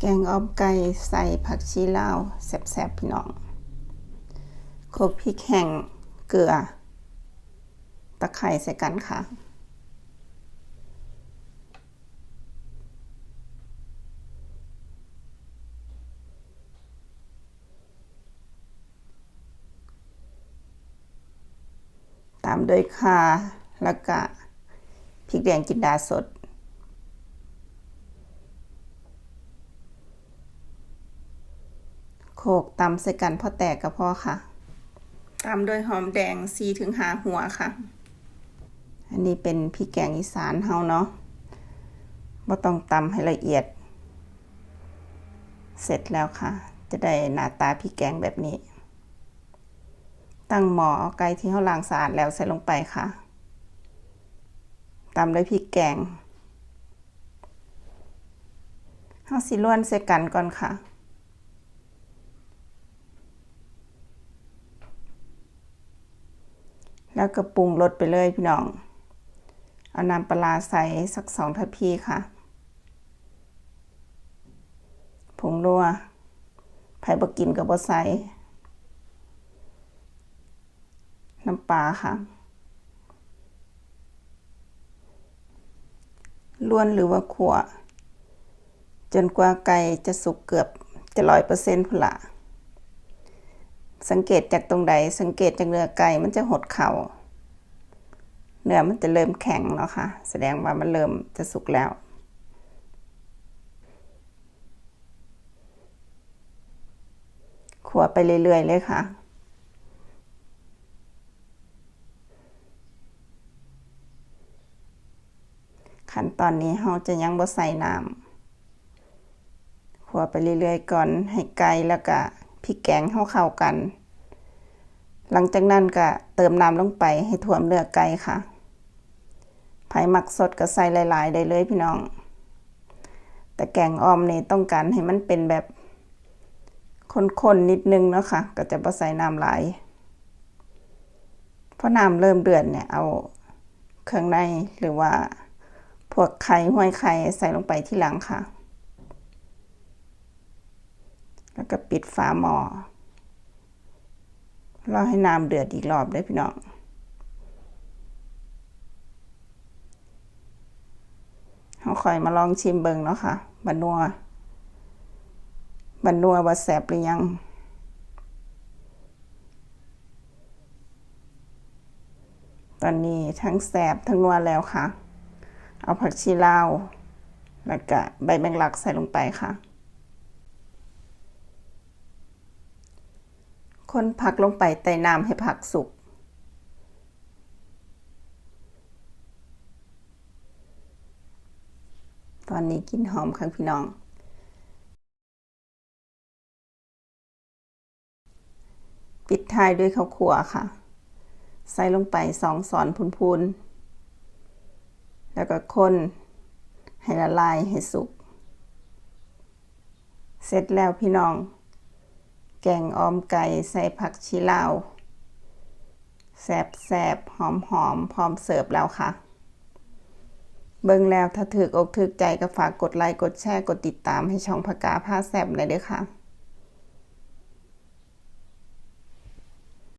แกงอ้อมไก่ใส่ผักชีลาวแซ่บๆพี่น้องโคกพริกแห้งเกลือ ตะไคร้ใส่กันค่ะ ตามด้วยข่าแล้วก็พริกแดงจินดาสด โข กตำใส่กันพอแตกกระเพาะค่ะตามด้วยหอมแดงสีถึงหาหัวค่ะ อันนี้เป็นพริกแกงอีสานเฮาเนาะบ่ต้องตำให้ละเอียด เสร็จแล้วค่ะ จะได้หน้าตาพริกแกงแบบนี้ ตั้งหม้อเอาไก่ที่เฮาล้างสะอาดแล้วใส่ลงไปค่ะตามด้วยพริกแกงเฮาสิล้วนใส่กันก่อนค่ะ แล้วก็ปรุงรสไปเลยพี่น้อง เอาน้ำปลาใส่สักสองทัพพีค่ะ ผงนัวไผ่บกินกับบใส่น้ำปลาค่ะล้วนหรือว่าขัว จนกว่าไก่จะสุกเกือบจะร้อยเปอร์เซ็นต์พุ่นละ สังเกตจากตรงใด สังเกตจากเนื้อไก่มันจะหดเข่าเนื้อมันจะเริ่มแข็งแล้วค่ะ แสดงว่ามันเริ่มจะสุกแล้ว ขัวไปเรื่อยๆเลยค่ะขั้นตอนนี้เราจะยังบ่ใส่น้ำขัวไปเรื่อยๆก่อนให้ไก่แล้วก็ พริกแกงเข้าเข้ากัน หลังจากนั้นก็เติมน้ำลงไปให้ท่วมเนื้อไก่ค่ะไผ่หมักสดก็ใส่หลาย ๆ ได้เลยพี่น้อง แต่แกงออมนี่ต้องการให้มันเป็นแบบข้นๆนิดนึงเนาะค่ะ ก็จะบ่ใส่น้ำหลายเพราะน้ำเริ่มเดือดเนี่ยเอาเครื่องในหรือว่าพวกไข่ห้วยไข่ใส่ลงไปที่หลังค่ะ แล้วก็ปิดฝาหม้อรอให้น้ำเดือดอีกรอบได้พี่น้องเขาคอยมาลองชิมเบิงเนาะค่ะบันนัวบันนัวว่าแสบหรือยังตอนนี้ทั้งแสบทั้งนัวแล้วค่ะ เอาผักชีลาว แล้วก็ใบแมงลักใส่ลงไปค่ะ คนผักลงไปใต้น้ำให้ผักสุก ตอนนี้กินหอมค่ะพี่น้อง ปิดท้ายด้วยข้าวขั่วค่ะ ใส่ลงไปสองสอนพูนๆ แล้วก็คนให้ละลายให้สุก เสร็จแล้วพี่น้อง แกงออมไก่ใส่ผักชีลาวแซบแซบหอมหอมพร้อมเสิร์ฟแล้วค่ะ เบิ่งแล้วถ้าถือกอกถือใจก็ฝากกดไลค์กดแชร์กดติดตามให้ช่องพกาผ้าแสบเลยด้อค่ะ